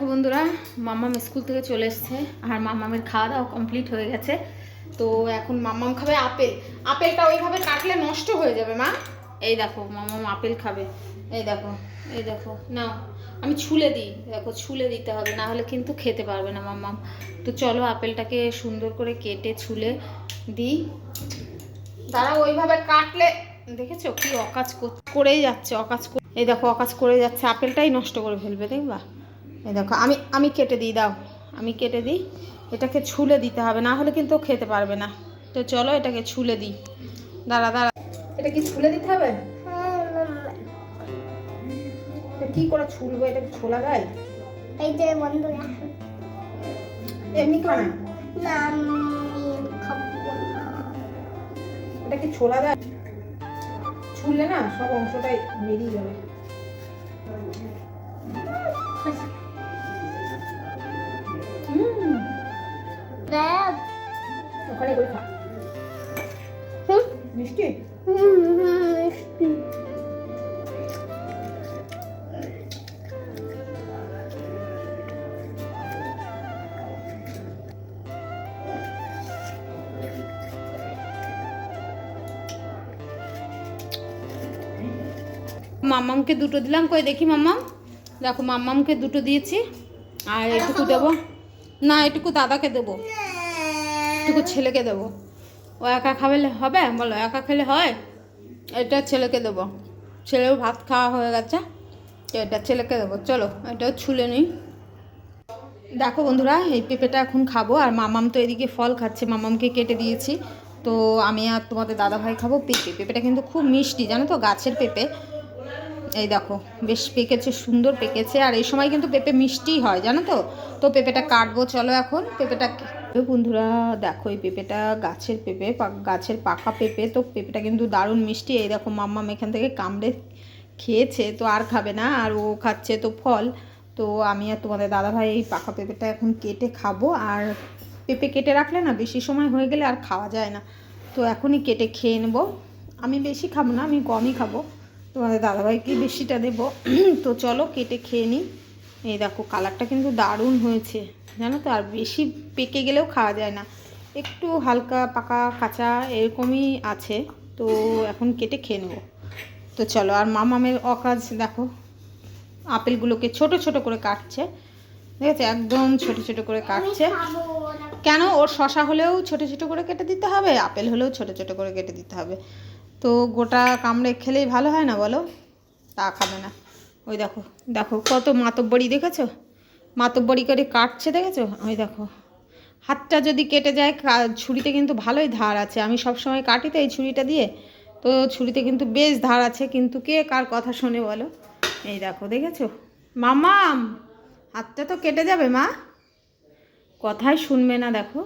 দেখো বন্ধুরা, মাম্মাম স্কুল থেকে চলে এসছে আর মাম্মামের খাওয়া দাওয়া কমপ্লিট হয়ে গেছে। তো এখন মাম্মাম খাবে আপেল। আপেলটা ওইভাবে কাটলে নষ্ট হয়ে যাবে, মা। এই দেখো, মাম্মাম আপেল খাবে। এই দেখো এই দেখো, নাও। আমি ছুলে দিই, দেখো, ছুলে দিতে হবে, না হলে কিন্তু খেতে পারবে না মাম্মাম। তো চলো আপেলটাকে সুন্দর করে কেটে, ছুলে দিই। তারা ওইভাবে কাটলে, দেখেছ কি অকাজ কর- করেই যাচ্ছে, অকাজ এই দেখো, অকাজ করে যাচ্ছে, আপেলটাই নষ্ট করে ফেলবে, দেখবা? এই দেখো আমি আমি কেটে দিই দাও। আমি কেটে দিই। এটাকে ছুলে দিতে হবে না হলে কিন্তু খেতে পারবে না। তো চলো এটাকে ছুলে দিই। দাঁড়া দাঁড়া। এটা কি ছুলে দিতে হবে? কি করে ছুলবো? এটা কি ছোলা যায় এই যে বন্ধুরা। এমনি না এটা কি ছোলা যায় ছুললে না সব অংশটাই বেরিয়ে যাবে। দেখ ওখানে করে খা মিষ্টি হুম, হুম, মিষ্টি। মাম্মামকে দুটো দিলাম। কই দেখি মাম্মাম দেখো মামামকে দুটো দিয়েছি। আর একটু দেবো। না, এটুকু দাদাকে দেবো। এটুকু ছেলেকে দেবো। ও একা খাবে হবে? বলো একা খেলে হয়? এটা ছেলেকে দেবো। ছেলেও ভাত খাওয়া হয়ে গেছে। তো এটা ছেলেকে দেবো। চলো, এটাও ছুলে নিই। দেখো বন্ধুরা, এই পেঁপেটা এখন খাব। আর মামাম তো এদিকে ফল খাচ্ছে, মামামকে কেটে দিয়েছি। তো আমি আর তোমাদের দাদাভাই খাব পেঁপে। পেঁপেটা কিন্তু খুব মিষ্টি, জানো তো? গাছের পেঁপে। এই দেখো, বেশ পেকেছে, সুন্দর পেকেছে। আর এই সময় কিন্তু পেঁপে মিষ্টি হয়, জানো তো? তো পেঁপেটা কাটবো, চলো এখন। পেঁপেটা বন্ধুরা, দেখো, এই পেঁপেটা গাছের পেঁপে গাছের পাকা পেঁপে, তো পেঁপেটা কিন্তু দারুণ মিষ্টি। এই দেখো, মাম্মাম এখান থেকে কামড়ে খেয়েছে, তো আর খাবে না, আর ও খাচ্ছে তো ফল। তো আমি আর তোমাদের দাদাভাই এই পাকা পেঁপেটা এখন কেটে খাব। আর পেঁপে কেটে রাখলে না, বেশি সময় হয়ে গেলে আর খাওয়া যায় না। তো এখনই কেটে খেয়ে নেব। আমি বেশি খাব না, আমি কমই খাব। তোমাদের দাদাভাইকে বেশিটা দেবো। তো চলো কেটে খেয়ে নিই। এই দেখো কালারটা কিন্তু দারুণ হয়েছে। জানো তো আর বেশি পেকে গেলেও খাওয়া যায় না। একটু হালকা পাকা কাঁচা এরকমই আছে। তো এখন কেটে খেয়ে নেব। তো চলো আর মামামের অকাজ দেখো। আপেলগুলোকে ছোট ছোট করে কাটছে। ঠিক আছে একদম ছোট ছোট করে কাটছে। কেন? ওর শশা হলেও ছোট ছোট করে কেটে দিতে হবে আপেল হলেও ছোট ছোট করে কেটে দিতে হবে। তো গোটা কামড়ে খেলেই ভালো হয় না বলো? তা খাবে না। ওই দেখো দেখো কত মাতব্বড়ি দেখেছ? মাতব্বড়ি করে কাটছে দেখেছ? ওই দেখো। হাতটা যদি কেটে যায় ছুরিতে কিন্তু ভালোই ধার আছে। আমি সব সময় কাটি তো এই ছুরিটা দিয়ে। তো ছুরিতে কিন্তু বেশ ধার আছে। কিন্তু কে কার কথা শোনে বলো? এই দেখো, দেখেছ? মামাম হাতটা তো কেটে যাবে মা। কথাই শুনবে না দেখো।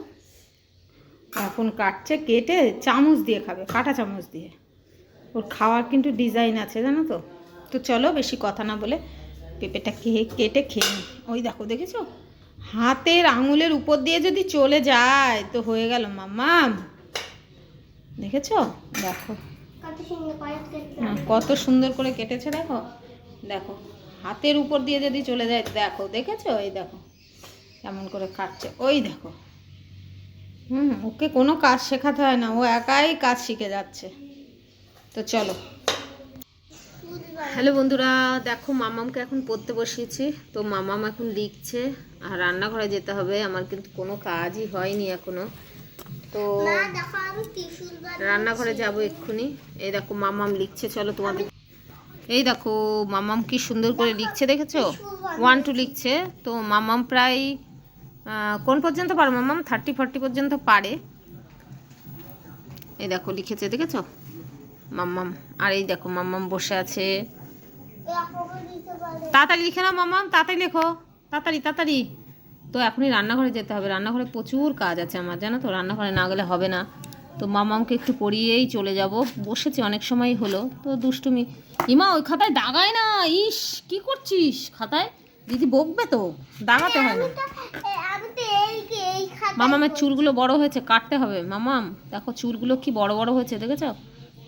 এখন কাটছে, কেটে চামচ দিয়ে খাবে, কাঁটা চামচ দিয়ে। ওর খাওয়ার কিন্তু ডিজাইন আছে জানো তো? তো চলো বেশি কথা না বলে পেঁপেটা খেয়ে কেটে খেয়ে ওই দেখো দেখেছ? হাতের আঙুলের উপর দিয়ে যদি চলে যায় তো হয়ে গেল মাম্মাম। দেখেছ? দেখো। কত সুন্দর করে হ্যাঁ, কত সুন্দর করে কেটেছে দেখো। দেখো হাতের উপর দিয়ে যদি চলে যায় দেখো দেখেছ? এই দেখো কেমন করে কাটছে। ওই দেখো। হুম ওকে কোনো কাজ শেখাতে হয় না ও একাই কাজ শিখে যাচ্ছে। তো চলো। হ্যালো বন্ধুরা দেখো মামামকে এখন পড়তে বসিয়েছি। তো মামাম এখন লিখছে আর রান্নাঘরে যেতে হবে। আমার কিন্তু কোনো কাজই হয়নি এখনও। তো রান্নাঘরে যাব এক্ষুনি। এই দেখো মামাম লিখছে চলো তোমাদের। এই দেখো মামাম কি সুন্দর করে লিখছে দেখেছ? ওয়ান টু লিখছে। তো মামাম প্রায় কোন পর্যন্ত পারে মামাম? থার্টি ফর্টি পর্যন্ত পারে। এই দেখো লিখেছে দেখেছ? মাম্মাম, আর এই দেখো মাম্মাম বসে আছে। তাড়াতাড়ি লিখে নাও মামাম তাড়াতাড়ি লেখো। তাড়াতাড়ি তাড়াতাড়ি। তো এখনই রান্নাঘরে যেতে হবে। রান্নাঘরে প্রচুর কাজ আছে আমার, জানো তো? রান্নাঘরে না গেলে হবে না। তো মামামকে একটু পড়িয়েই চলে যাব। বসেছি, অনেক সময় হলো। তো দুষ্টুমি। ইমা, ওই খাতায় দাগায় না? ইস, কি করছিস খাতায়? দিদি বকবে তো। দাগাতে হয় না। মামামের চুলগুলো বড় হয়েছে, কাটতে হবে। মামাম দেখো চুলগুলো কি বড় বড় হয়েছে, দেখেছ?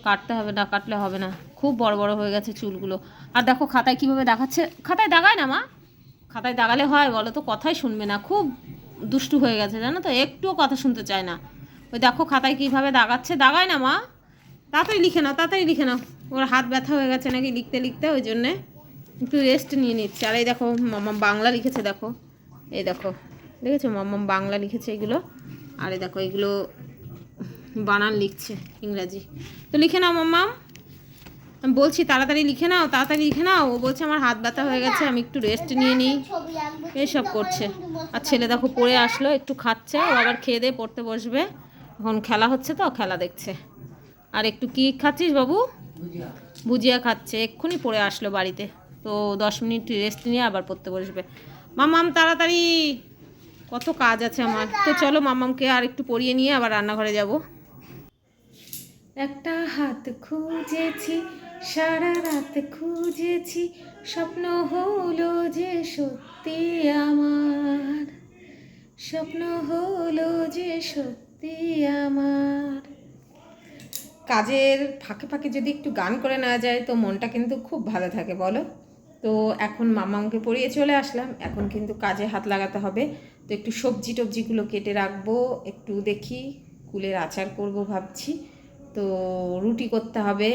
কাটতে হবে না, কাটলে হবে না। খুব বড় বড় হয়ে গেছে চুলগুলো। আর দেখো খাতায় কীভাবে দেখাচ্ছে? খাতায় দাগায় না মা? খাতায় দাগালে হয়, বলো তো, কথাই শুনবে না। খুব দুষ্টু হয়ে গেছে, জানো তো? একটুও কথা শুনতে চায় না। ওই দেখো খাতায় কীভাবে দাগাচ্ছে? দাগায় না মা? তাড়াতাড়ি লিখে নাও, তাড়াতাড়ি লিখে নাও। ওর হাত ব্যথা হয়ে গেছে নাকি লিখতে লিখতে, ওই জন্যে একটু রেস্ট নিয়ে নিচ্ছে। আর এই দেখো মাম্মা বাংলা লিখেছে, দেখো। এই দেখো, দেখেছ? মাম্মা বাংলা লিখেছে এগুলো। আর এই দেখো, এগুলো বানান লিখছে ইংরাজি। তো লিখে নাও মাম্মা। বলছি, তাড়াতাড়ি লিখে নাও, তাড়াতাড়ি লিখে নাও। ও বলছে, আমার হাত ব্যথা হয়ে গেছে, আমি একটু রেস্ট নিয়ে নিই। এইসব করছে। আর ছেলে দেখো পড়ে আসলো, একটু খাচ্ছে, ও আবার খেয়ে দিয়ে পড়তে বসবে। এখন খেলা হচ্ছে তো, খেলা দেখছে। আর একটু কি খাচ্ছিস বাবু? ভুজিয়া খাচ্ছে, এক্ষুনি পড়ে আসলো বাড়িতে। তো দশ মিনিট রেস্ট নিয়ে আবার পড়তে বসবে। মামাম তাড়াতাড়ি। কত কাজ আছে আমার। তো চলো মামামকে আর একটু পড়িয়ে নিয়ে আবার রান্নাঘরে যাব। একটা হাত খুঁজেছি, সারা রাত খুঁজেছি, স্বপ্ন হলো যে সত্যি আমার। স্বপ্ন হলো যে সত্যি আমার। কাজের ফাঁকে ফাঁকে যদি একটু গান করে নেওয়া যায়, তো মনটা কিন্তু খুব ভালো থাকে, বলো? তো এখন মামাকে পড়িয়ে চলে আসলাম। এখন কিন্তু কাজে হাত লাগাতে হবে। তো একটু সবজি টবজিগুলো কেটে রাখব, একটু দেখি, কুলের আচার করব ভাবছি। তো রুটি করতে হবে।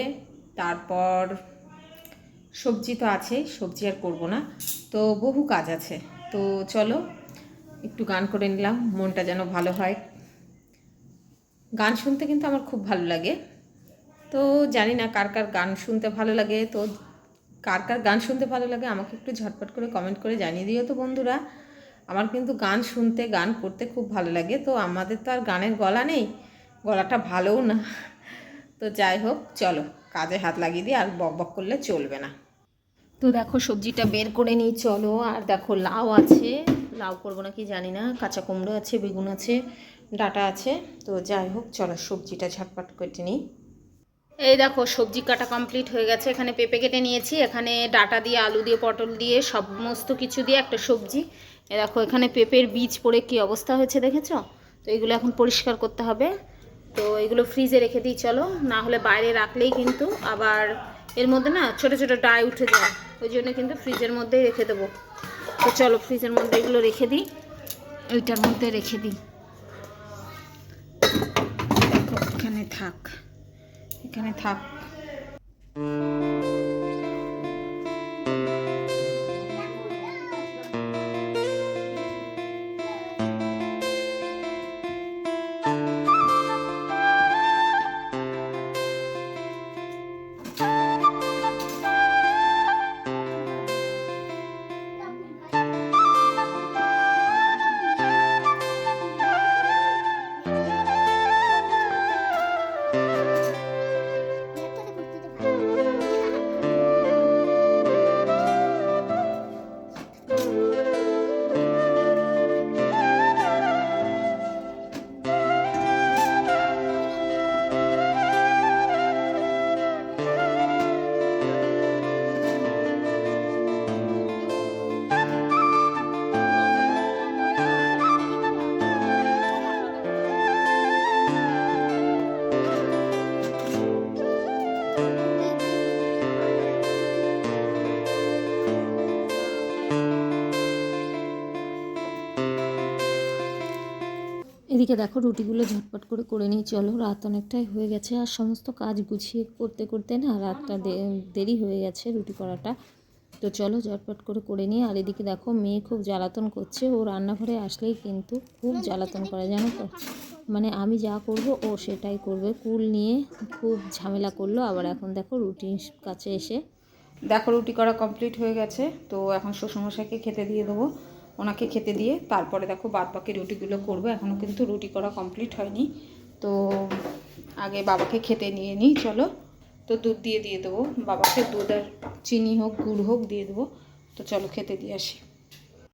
তারপর সবজি তো আছেই সবজি আর করব না। তো বহু কাজ আছে। তো চলো, একটু গান করে নিলাম, মনটা যেন ভালো হয়। গান শুনতে কিন্তু আমার খুব ভালো লাগে। তো জানি না কার কার গান শুনতে ভালো লাগে। তো কার কার গান শুনতে ভালো লাগে আমাকে একটু ঝটপট করে কমেন্ট করে জানিয়ে দিও তো বন্ধুরা। আমার কিন্তু গান শুনতে, গান করতে খুব ভালো লাগে। তো আমাদের তো আর গানের গলা নেই। গলাটা ভালোও না। তো যাই হোক, চলো কাজে হাত লাগিয়ে দিই আর বক বক করলে চলবে না। তো দেখো, সবজিটা বের করে নিই, চলো। আর দেখো, লাউ আছে। লাউ করব নাকি জানি না। কাঁচা কুমড়ো আছে, বেগুন আছে, ডাটা আছে। তো যাই হোক, চলো, সবজিটা ঝটপট কেটে নিই। এই দেখো, সবজি কাটা কমপ্লিট হয়ে গেছে। এখানে পেঁপে কেটে নিয়েছি। এখানে ডাটা দিয়ে, আলু দিয়ে, পটল দিয়ে, সমস্ত কিছু দিয়ে একটা সবজি। এ দেখো, এখানে পেঁপের বীজ পড়ে কি অবস্থা হয়েছে দেখেছ? তো এগুলো এখন পরিষ্কার করতে হবে। তো এগুলো ফ্রিজে রেখে দিই, চলো। না হলে বাইরে রাখলেই কিন্তু আবার এর মধ্যে না ছোট ছোট ডাই উঠে যায়। ওই জন্য কিন্তু ফ্রিজের মধ্যেই রেখে দেবো। তো চলো ফ্রিজের মধ্যে এগুলো রেখে দিই। ওইটার মধ্যে রেখে দিই। এখানে থাক। এখানে থাক। এদিকে দেখো রুটিগুলো ঝটপট করে করে নিই। চলো, রাত অনেকটাই হয়ে গেছে আর সমস্ত কাজ গুছিয়ে করতে করতে না রাতটা দেরি হয়ে গেছে রুটি করাটা তো চলো ঝটপট করে করে নিই। আর এদিকে দেখো মেয়ে খুব জ্বালাতন করছে। ও রান্নাঘরে আসলেই কিন্তু খুব জ্বালাতন করে, জানো তো? মানে আমি যা করব ও সেটাই করবে। কুল নিয়ে খুব ঝামেলা করল। আবার এখন দেখো রুটির কাছে এসে দেখো রুটি করা কমপ্লিট হয়ে গেছে। তো এখন শ্বশুরমশাইকে খেতে দিয়ে দেবো। ওনাকে খেতে দিয়ে তারপরে দেখো বাদ বাকি রুটিগুলো করব। এখনও কিন্তু রুটি করা কমপ্লিট হয়নি। তো আগে বাবাকে খেতে নিয়ে নিই, চলো। তো দুধ দিয়ে দিয়ে দেবো। বাবাকে দুধ আর চিনি হোক, গুড় হোক দিয়ে দেবো। তো চলো খেতে দিয়ে আসি।